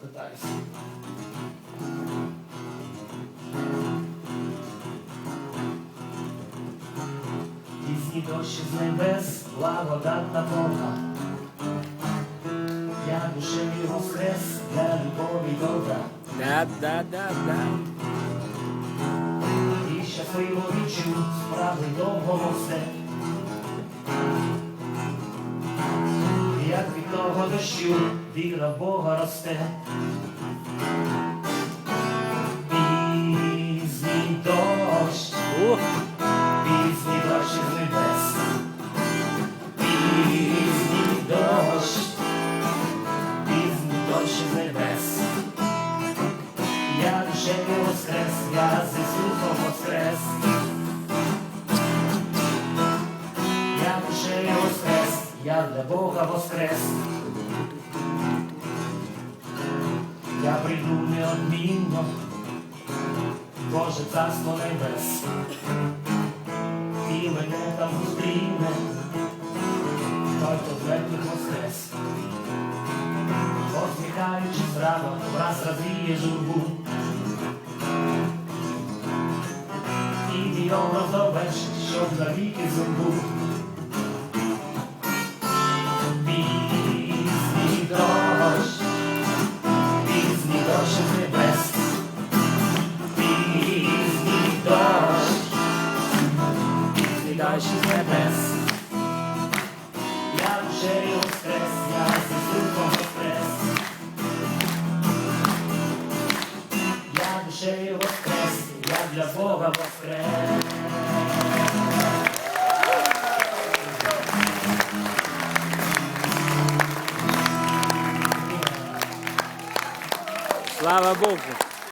покатаюся. Пізні дощі з небес, благодатна Бога. Я душею воскрес для любові добра. Да, да, да, да. І щасливо відчув справи довгого все. Дощу віра в Бога росте. Пізній дощ, пізній дощ із небес. Пізній дощ, пізній дощ із небес. Я душею воскрес, я з Ісусом воскрес. Я душею воскрес, я для Бога воскрес. Я прийду неодмінно, Боже царство небес, і мене там зустріне, той, хто з мертвих воскрес. Посміхаючись рано, враз розвіє журбу. І образ довершить, щоб навіки зумбу. Я душею я з Ісусом. Я душею воскрес, я для Бога воскрес. слава Богу.